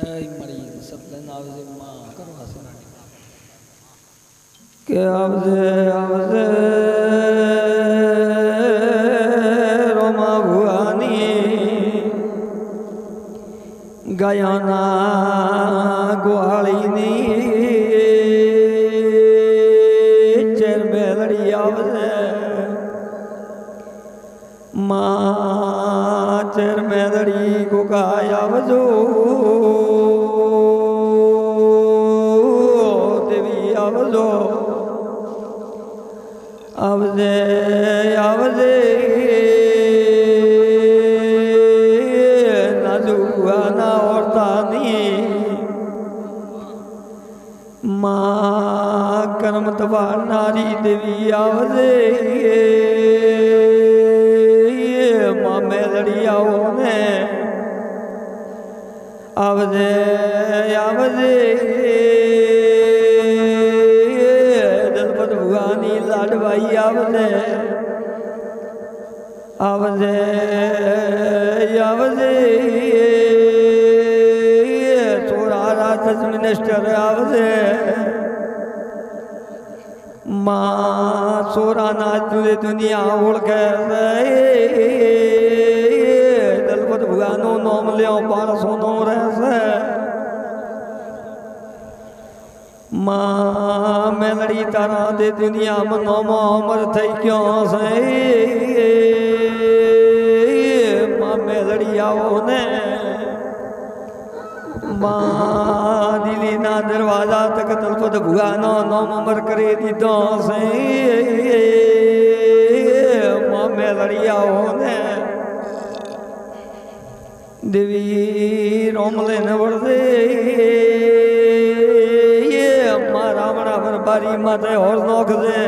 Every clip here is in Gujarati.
મારી સપ્લાય આવશે માં કરવા કે આવજે આવજે. નાજુઆના ઓરતાની માં કર્મ તવારનારી દેવી આવજે. માં મેલડી આવો ને આવજે આવજે. દલપત ભુવાની લાડવાઈ આવજે આવજે આવજે. થોડા રાજ આવશે માં સોરાના જુદી દુનિયા ઓળખે દલપત ભગવાનનું નામ લ્યો, પારસો નો રહેશે. માં મેલડી તારા દે દુનિયામાં નામો અમર થઈ ગયો છે. માં મેલડી આવો ને. માં દિલ્હીના દરવાજા તક તલપત ભુવાનો નોમ અમર કરી દીધો છે. માં મેલડી આવો ને. દેવી રોમલે ને વળદે રામણા પર બારી માથે હોર નોખજે.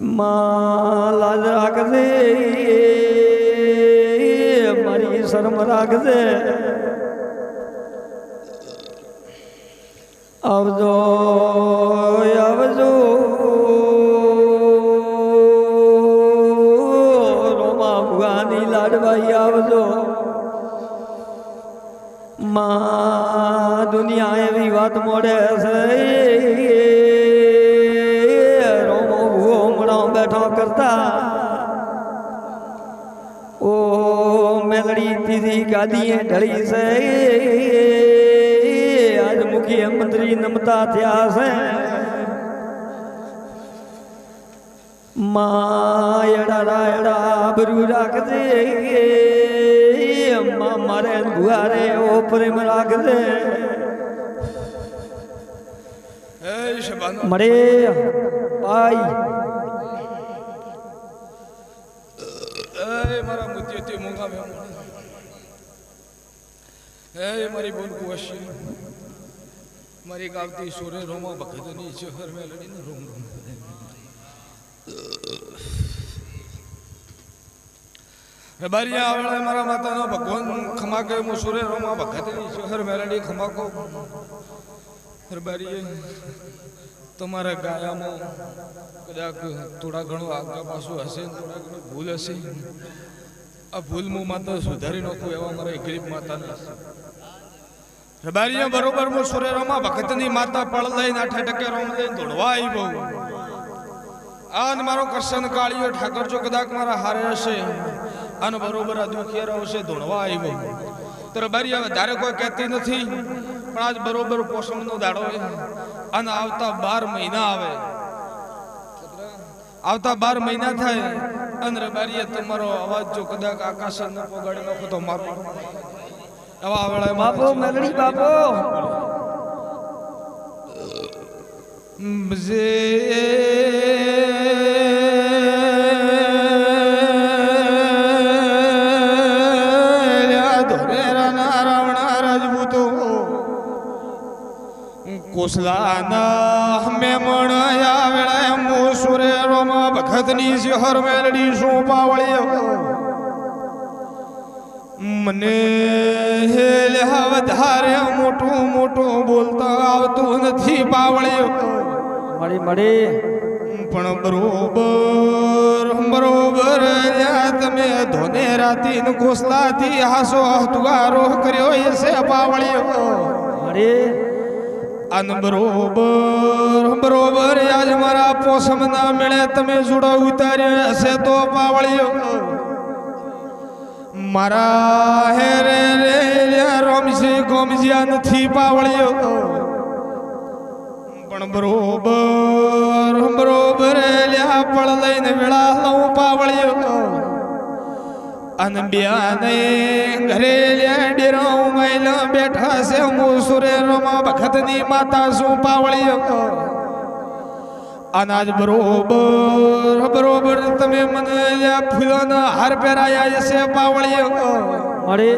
માં લાજ મારી શરમ રાખજે. આવજો આવજો. રોમા ભુવાની લાડવાઈ આવજો. માં દુનિયા એવી વાત મોડે છે મેલડી તીધી ગાદીએ ઢળી છે. આજ મુખ્યમંત્રી નમતા થયા છે. માયડા રાયડા બરુ રાખજે. અમ્મા મારે ભુવારે ઓ પ્રેમ રાખજે. મળે. ભાઈ મારા મુદ્દેથી મોંઘા મેં એ મારી બોલ કુવાશી. મારી ગાવતી સોરે રોમા ભગતની ચહર મેલડીને રોમ રોમ રબારિયા આવડે મારા માતાનો ભગવાન ખમાકે હું સુરે રોમા ભગતની ચહર મેલડી ખમાકો કહું રબારીએ તમારા ગાયામાં કદાચ થોડા ઘણો આગળ પાછું હશે થોડા ઘણી ભૂલ હશે. આ ભૂલ હું સુધારી નાખું એવા મારા ગરીબ માતાના હશે બરોબર હું સુરેરામાં ભગતની માતા પળ લઈને આઠે ટકે રોમ લઈને દોડવા આવી બહુ આ મારો કરશન કાળીયો ઠાકર જો કદાચ મારા હારે હશે. આનો બરોબર આ દુખિયારો હશે ધોણવા આવી બહુ તો રબારીયા વધારે કોઈ કહેતી નથી, પણ આજ બરોબર પોષણનો દાડો અને આવતા બાર મહિના આવે. આવતા બાર મહિના થાય. અને રબારીએ તમારો અવાજ જો કદાચ આકાશ ન પોગાડી નાખો તો મારો આવા વેળા બાપો મેલડી બાપો. કોસલાના રોમા શહેર મેલડી શું પાવળી મને હેલ્યા વધારે મોટું મોટું બોલતા આવતું નથી પાવળી મળી મળી. પણ બરોબર બરોબર તમે ધોને રાતી ને ઘોસલાથી હાસો હતુવારો કર્યો એ છે પાવળિયો અરે અન બરોબર બરોબર આજ મારા પોસમ ના મેળે તમે જોડા ઉતાર્યો હશે તો પાવળિયો. મારા હે રે રે રોમસી ગોમજ્યા નથી પાવળિયો. પણ બરોબર બરોબર, લ્યા પળ લઈને વેળા લઉં પાવળિયો. અને બ્યાને ઘરે લ્યા ડેરો મૈલો બેઠા છે હું સુરેરોમાં ભગતની માતા શું પાવળિયો અનાજ બરોબર બરોબર તમે મને ફૂલોના હાર પહેરાયા છે પાવળિયો અરે.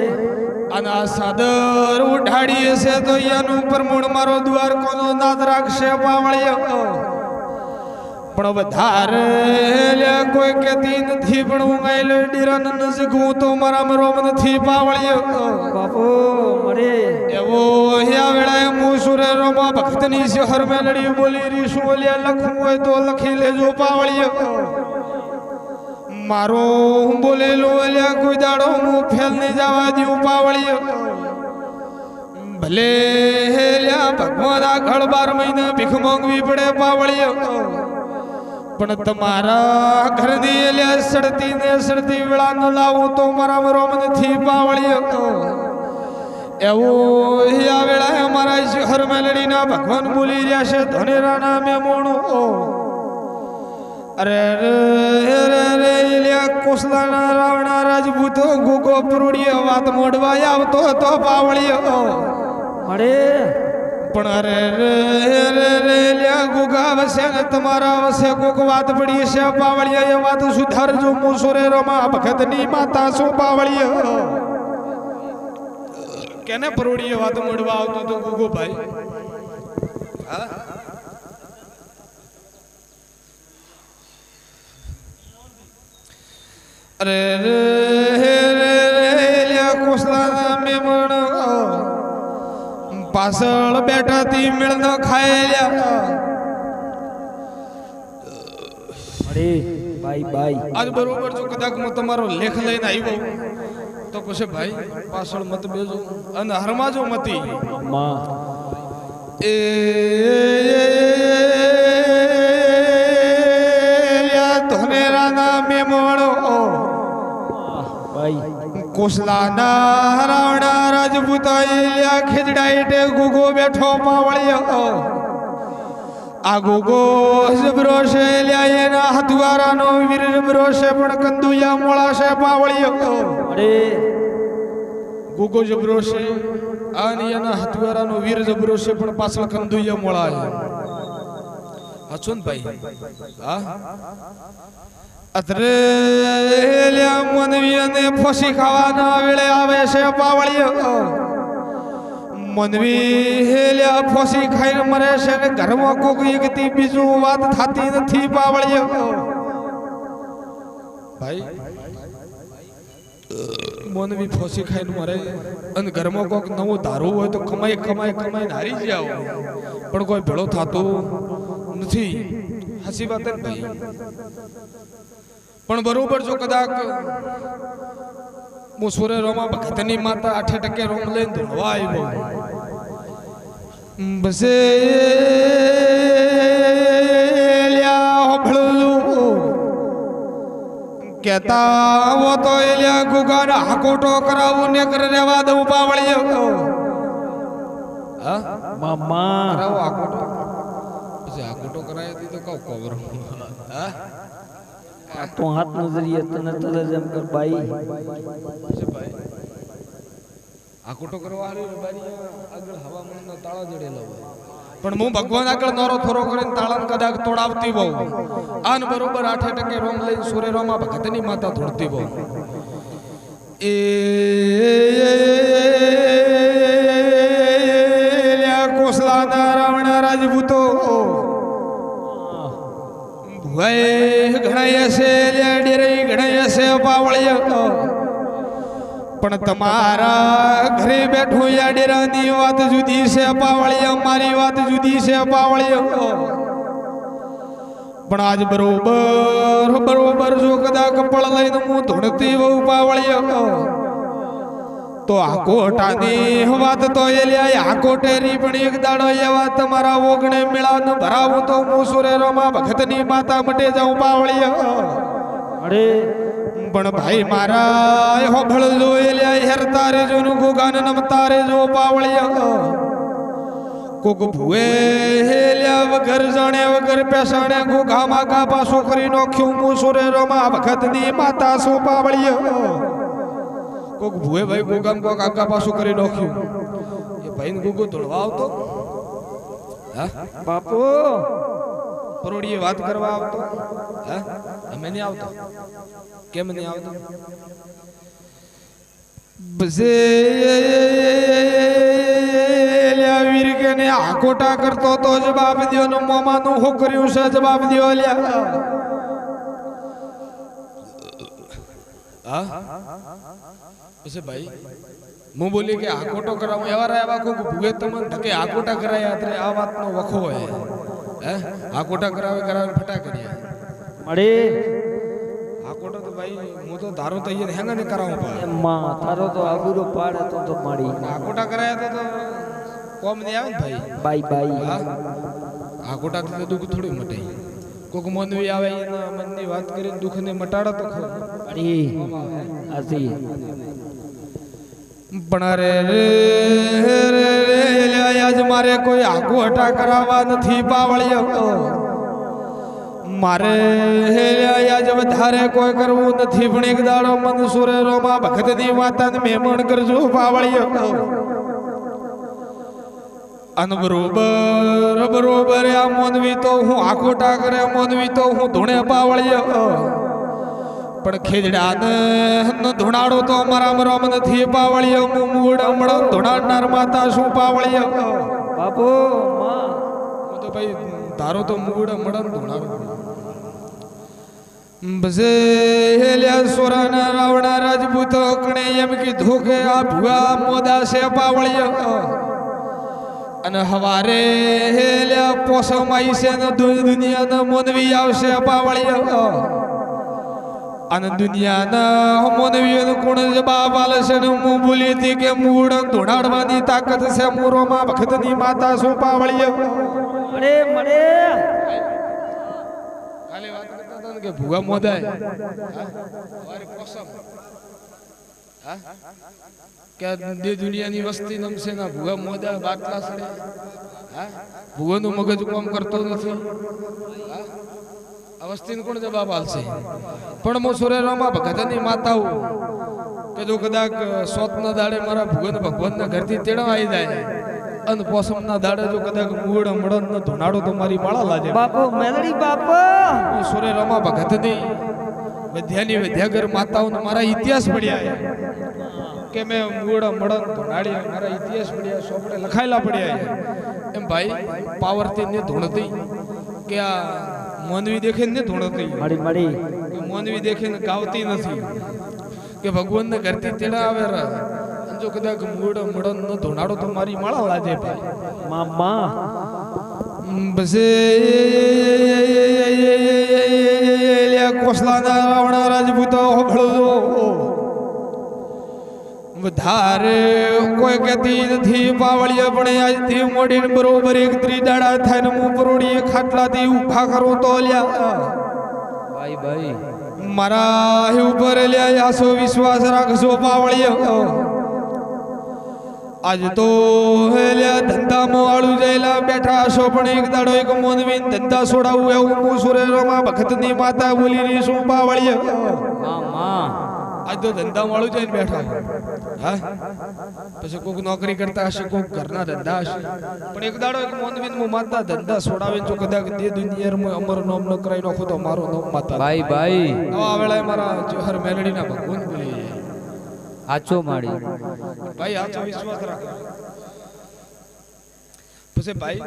અને સાદર ઉઠાડીએ છે તો એનું પ્રમુણ મારો દ્વાર કોનો નાદ રાખશે પાવળિયો પણ વધારે કોઈ કેતી નથી પણ હું આઈલો ડીરન નજીક હું તો મારા મરોમ નથી પાવળિયો. બાપો મરે. એવો અહીંયા વેળાએ હું સુરેરોમાં ભક્તની શહર મેલડી બોલી છું ઓલિયા લખવું હોય તો લખી લેજો પાવળિયો. મારો હું બોલેલો ઓલિયા કોઈ દાડો હું ફેલ નહીં જવા દઉં પાવળી ભલે લ્યા ભગવાન આગળ બાર મહિના ભીખ માંગવી પડે પાવળિયો. પણ તમારા ઘરની એટલે સડતી ને સડતી વેળા ન લાવું તો મારા રોમ નથી પાવળિયો એવો આ વેળાએ અમારા શહેર મેલડીના ભગવાન બોલી રહ્યા છે ધનેરાના મેમોણો અરે રે રે રાવણા રાજપૂતો ગોગો વાત મોડવા આવતો હતો પાવળિયો અરે પણ અરે રે રે લ્યા ગુગા વસે ને તમારા વસે કોક વાત પડી છે પાવળિયા એ વાત સુધારજો. મુસોરે ભગતની માતા શું પાવળિયા કેને પરોડીએ વાત મળવા આવતો તો ગુગો ભાઈ? હા? અરે પાછળ બેઠા તી મેળનો ન ખાયેલ્યા અરે ભાઈ ભાઈ. આજ બરોબર જો કદાચ હું તમારો લેખ લઈને આવ્યો તો પછી ભાઈ પાછળ મત બેજો અને હરમા જો મતી. માં. એ ધોનેરાના મેમણો. બાય કોસલાના રાવણા રાજપૂતાએ લ્યા ખીજડાઈટે ગુગો બેઠો પાવળિયો આ ગુગો જબરો છે લ્યા એના હથવારાનો વીર જબરો છે પણ કંદુયા મોળા છે પાવળિયો અરે. ગુગો જબરો છે અને એના હથવારાનો વીર જબરો છે પણ પાછળ કંદુયા મોળા છે હચો ભાઈ? હા? અત્રે મનવી અને ફસી ખાવાના વેળે આવે છે પાવળિયો મનવી હેલ્યા ફોસી ખાઈને મરે છે ને ઘરમાં કોક એકથી બીજું વાત થતી નથી પાવળિયો ભાઈ, મનવી ફોસી ખાઈને મરે અને ઘરમાં કોક નવું ધારવું હોય તો કમાઈ કમાઈ, કમાઈને હારી જાવ પણ કોઈ ભેળો થતો નથી. હસી વાત ભાઈ પણ બરોબર જો કદાચ હું સુરે રોમા ભક્તની માતા આઠે ટકે રોમ લઈને ધોવા આવ્યો. બસે કેતા આવો તો એલ્યા ગુગાર હાકોટો કરાવું ને કરે રેવા દઉં પાવળિયો હા? મામા. કરાવો હાકોટો. પછી હાકોટો કરાય તો કહું કવરો હા? આ તો હાથ નજરીએ તને તરત એમ કર ભાઈ. આ ખોટો કરવા હારી રબારી આગળ હવામાનના તાળા જડેલા હોય. પણ હું ભગવાન આગળ નોરો થોરો કરીને તાળાને કદાચ તોડાવતી બહુ આન બરોબર આઠે ટકે રોમ લઈને સુરે રોમાં ભગતની માતા થોડતી બહુ એ કોસલા રાવણા રાજપૂતો ભુવાએ ઘણાય છે લ્યા ડેરે ઘણાય છે પાવળિયા પણ તમારા ઘરે બેઠું યા ડેરાની વાત જુદી છે પાવળિયા મારી વાત જુદી છે પાવળિયા પણ આજ બરોબર બરોબર જો કદાચ કપડ લઈને હું ધૂણતી બહુ પાવળીયો તો આ કોટાની વાત તો એ લ્યા આ કોટેરી પણ એક દાડો એવા તમારા ઓગણે મેળાન ભરાવું તો હું સુરેરોમાં ભગતની માતા મટે જાઉં પાવળી અરે પણ ભાઈ મારા હો ભળ જો એ લ્યા હેર તારે જો નું ગુગાન નમ તારે જો પાવળી કોક ભુએ હેલ્યા વગર જાણે વગર પેસાણે ગુગામાં કાપા છોકરી નોખ્યું હું સુરેરોમાં ભગતની માતા શું પાવળીયો કોક ભુએ ભાઈ ગોગામ કોક આગા પાછું કરી નાખ્યું. એ ભાઈને ગુગુ ધોળવા આવતો. હા? બાપુ. પરોડીએ વાત કરવા આવતો. હા? અમે નહીં આવતો? કેમ નહીં આવતો? બસે આકોટા કરતો તો જવાબ ને મોમાનું હું કર્યું છે જવાબ દ્યો લ્યા. હા? પછી ભાઈ હું બોલી કે આકોટો કરાવું એવા રહ્યા એવા કોક ભૂગે તમને ઢકે આકોટા કરાયા એટલે આ વાતનો વખો હોય હે? આકોટા કરાવે કરાવે ફટા કર્યા અરે આકોટો તો ભાઈ હું તો ધારો તો અહીંયા હેંગા ને કરાવું પડે એમાં તારો તો આબુરો પાડે તો તો મારી આકોટા કરાયા તો તો કોમ ને આવે ને ભાઈ. Bye bye. હા? આકોટાથી તો દુઃખ થોડું મટે. કોક મનવી આવે મનની વાત કરીને દુઃખને મટાડો તો ખરો. અરે આસી પણ અરે રે રે આજ મારે કોઈ આગુ હટા કરાવવા નથી પાવળિયો મારે આજ વધારે કોઈ કરવું નથી. પણ એક દાડો મન સુરેરોમાં ભગતની માતાને મહેમાન કરજો પાવળિયો અને બરોબર બરોબર, આ મોનવી તો હું આખોટા કરે, મોનવી તો હું ધૂણે પાવળિયો પણ ખેજડાને ન ધુણાડો તો અમારા મરમ નથી પાવળિયો મૂળ હમણો ધુણાડનાર માતા શું પાવળિયો બાપુ મા હું તો ભાઈ તારો તો મૂળ હમણાં ધુણાડો. બસે હેલ્યા સોરાના રાવણા રાજપૂતો કણે એમ કીધું કે આ ભુવા મોદા છે પાવળિયો અને હવારે હેલ્યા પોસમ આવી છે ને દુનિયાના મોનવી આવશે પાવળિયો અને દુનિયાના મોનવીઓને કોણ જવાબ આલે છે ને હું બોલી હતી કે મૂળ ધોડાડવાની તાકાત છે મૂરોમાં ભક્તની માતા શું પાવળીએ અરે મરે ખાલી વાત કરતા હતા કે ભૂગા મોદાય. કે દે દુનિયાની વસ્તી નમશે ના ભૂગા મોદા બાટલા સડે હા? ભૂગોનું મગજ કામ કરતો નથી. વસ્તીને કોણ જવાબ આવશે પણ હું સુરેરામાં ભગતની માતા હું કે જો કદાચ સોતના દાડે મારા ભગવાન ભગવાનના ઘરથી તેડવા આવી જાય અને પોસમના દાડે જો કદાચ મૂળ મળન ન ધોનાડો તો મારી માળા લાજે. બાપો મેલડી બાપો! હું સુરેરામા ભગતની વિદ્યાની વિદ્યાગર માતાઓને મારા ઇતિહાસ પડ્યા કે મેં મૂળ મળન ધોનાડી મારા ઇતિહાસ પડ્યા સોપડે લખાયેલા પડ્યા એમ ભાઈ પાવરથી ને ધૂણતી કે આ મોનવી દેખે ને ધૂણતી મળી મળી કે મોનવી દેખીને ગાવતી નથી કે ભગવાનને ઘરથી તેડા આવે રે અને જો કદાચ મૂળ મળન નો ધોણાડો તો મારી માળા લાજે ભાઈ માં માં બસે કોસલાના રાવણા રાજપૂતો હોભળો વધારે કોઈ કહેતી નથી પાવળીએ પણ આજથી મોડીને બરોબર એક ત્રિદાડા થાય ને હું પરોડીએ ખાટલાથી ઊભા કરું તો લ્યા. ભાઈ ભાઈ. મારા ઉપર લ્યા આસો વિશ્વાસ રાખશો પાવળીએ આજ તો હેલ્યા ધંધામાં આળુ જયેલા બેઠા હશો પણ એક દાડો એક મોનવીન ધંધા છોડાવું એવું હું સુરેરોમાં ભક્તની માતા બોલી રહી છું પાવળીએ આજ તો ધંધા વાળું જઈને બેઠા. હા? પછી કોઈક નોકરી કરતા હશે કોઈક ઘરના ધંધા હશે. પણ એક દાડો એક મોનવીન હું માતા ધંધા છોડાવે જો કદાચ દે દુનિયામાં અમર નોમ ન કરાઈ નાખો તો મારું નોમ માતા ભાઈ ભાઈ. આ વેળાએ મારા જોહર મેલડીના ભગવાન બોલી આચો માડી ભાઈ આચો વિશ્વાસ રાખો. પછી ભાઈ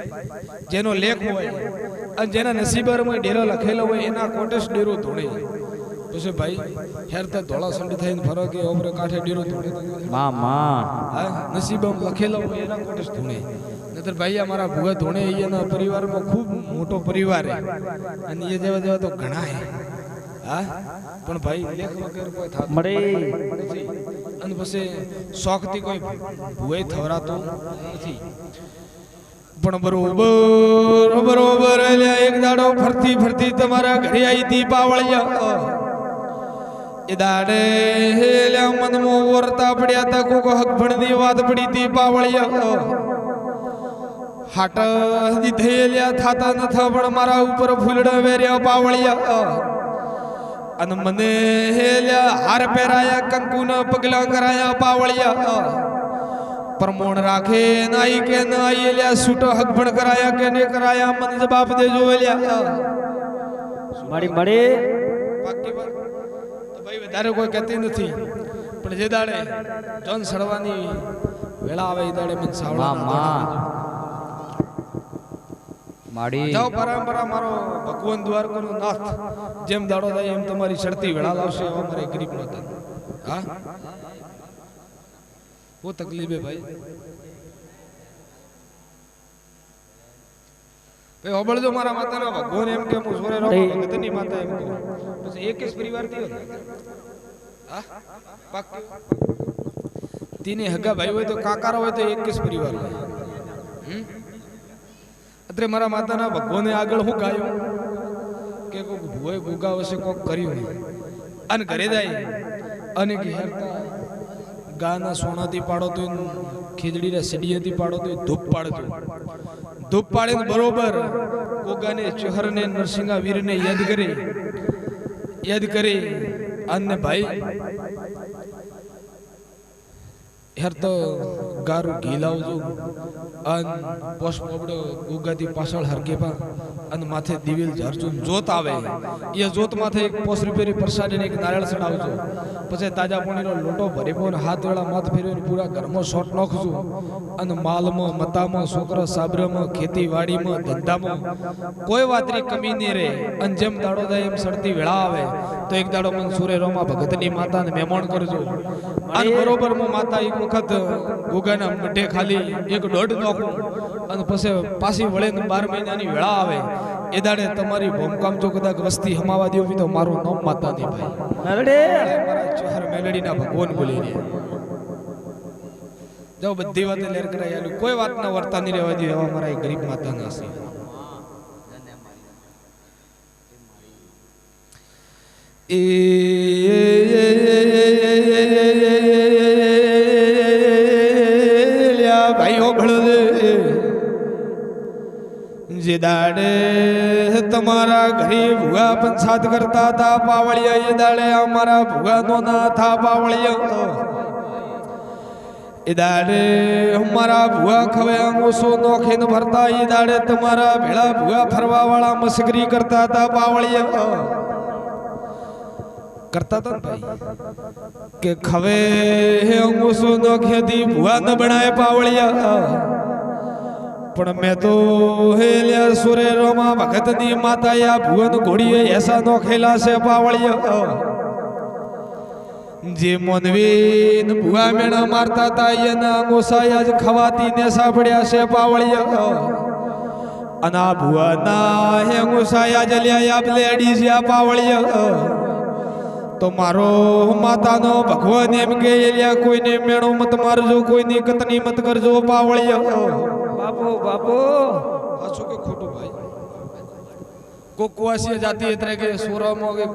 જેનો લેખ હોય અને જેના નસીબરમાં ડેરો લખેલો હોય એના કોટેશ ડેરો ધોણે. પછી ભાઈ હેર તે ધોળા સંડી થઈને ફરો કે ઓમરે કાંઠે ડેરો ધોળે મા મા હા નસીબમ લખેલો હોય એના કોટે ધૂણે. નતર ભાઈ અમારા ભૂગા ધોણે એના પરિવારમાં ખૂબ મોટો પરિવાર હે. અને એ જેવા જેવા તો ઘણા હે. હા? પણ ભાઈ લેખ વગર કોઈ થાતું મળે. અને પછી શોખથી કોઈ ભૂએ થવરાતું નથી. પણ બરોબર બરોબર એક દાડો ફરતી ફરતી તમારા ઘરે આવી હતી પાવળિયા એ દાડે લ્યા મનમાં વરતા પડ્યા તા કોકો હક ભણની વાત પડી તી પાવળિયા હાટ દીધે લ્યા થાતા નથા પણ મારા ઉપર ફૂલડા વેર્યા પાવળિયા અને મને લ્યા હાર પહેરાયા કંકુના પગલા કરાયા પાવળિયા પરમોણ રાખે નાઈ કે નાઈ લ્યા સૂટો હકભણ કરાયા કે ને કરાયા મને જવાબ દેજો લ્યા મળી મળે પાકી વાત તો ભાઈ વધારે કોઈ કહેતી નથી. પણ જે દાડે જોન સડવાની વેળા આવે એ દાડે મને સાવડા માડી. જાઓ પરંપરા મારો ભગવાન દ્વારકાનો નાથ. જેમ દાડો થાય એમ તમારી શરતી વેળા લાવશે એવા મારે ગરીબ માતા હા? હું તકલીફે ભાઈ. ભાઈ હોબળજો મારા માતાના ભગવાન એમ કે હું સોરે રહું એ. ભગતની માતા એમ કહું પછી એક જ પરિવાર થયો હા? પાક્કું? તીને હગા ભાઈ હોય તો કાકારા હોય તો એક જ પરિવાર હોય? અત્રે મારા માતાના ભગવાને આગળ હું ગાયું? કે કોક ભૂવે ગુગા હશે કોક કર્યું અને ઘરે જાય. અને ઘેરતા ગાના સોનાથી પાડો તો ખીજડીના સડીયાથી પાડો તો ધૂપ પાડતો ધૂપ પાડીને બરોબર કોગાને ચહરને નરસિંહા વીરને યાદ કરી. યાદ કરી. અને ભાઈ, યાર તો ગારું ઘી લાવજો. અન પોસ પોબડો ઉગાથી પાછળ હરકેપા અને માથે દિવેલ ઝરજો જોત આવે. એ જોત માથે એક પોસ રૂપિયાની પ્રસાદી ને એક નારિયેળ ચડાવજો. પછી તાજા પાણીનો લોટો ભરી પો હાથ વેળા માથ ફેરવીને પૂરા ઘરમાં શોટ નાખજો. અને માલમાં, મતામાં, છોકરા સાબરામાં, ખેતીવાડીમાં, ધંધામાં. કોઈ વાતની કમી નહીં રહે. અને જેમ દાડો જાય એમ સડતી વેળા આવે. તો એક દાડો મન સુરે રોમાં ભગતની માતાને મહેમાન કરજો. અને બરોબર હું માતા એક વખત ગોગાના મઢે ખાલી એક દોઢ નોખું અને પછી પાછી વળે બાર મહિનાની વેળા આવે. એ દાડે તમારી ભૂમકામ જો કદાચ વસ્તી હમાવા દેવી તો મારું નામ માતા નહીં ભાઈ ચહેર મેલડીના ભગવાન બોલી રહ્યા. જો બધી વાતે લેર કરાઈ આલું કોઈ વાતના વર્તા નહીં રહેવા દે એવા મારા ગરીબ માતાના છે. એ જે દાડે તમારા ઘરે ભૂગા પંચાત કરતા હતા પાવળિયા એ દાડે અમારા ભૂગા નો ના થા પાવળિયા એ દાડે અમારા ભૂગા ખવે અંગોસો નોખીને ભરતા, એ દાડે તમારા ભેળા ભૂગા ફરવા વાળા મસ્કરી કરતા હતા પાવળિયા કરતા હતા ભાઈ, કે ખવે અંગોસો નોખેથી ભૂગા ન બનાય પાવળિયા પણ મેં તો હેલ્યા સુરે રોમા ભગતની માતા આ ભુવન ઘોડીએ એસા નો ખેલા છે પાવળિયા જે મોનવીન ભુવા મેણા મારતા તા એના ગોસાયા જ ખવાતી ને સાંભળ્યા છે પાવળિયા અને આ ભુવાના હે ગોસાયા જલ્યા આપ લેડી છે આ પાવળિયા તો મારો માતાનો ભગવાન એમ કે, એલિયા કોઈને મેણો મત મારજો, કોઈની કતની મત કરજો પાવળિયા બાપુ બાપો. સાચું કે ખોટું ભાઈ? કોક કુવાસી જાતિ એટલે કે સોરામાં કે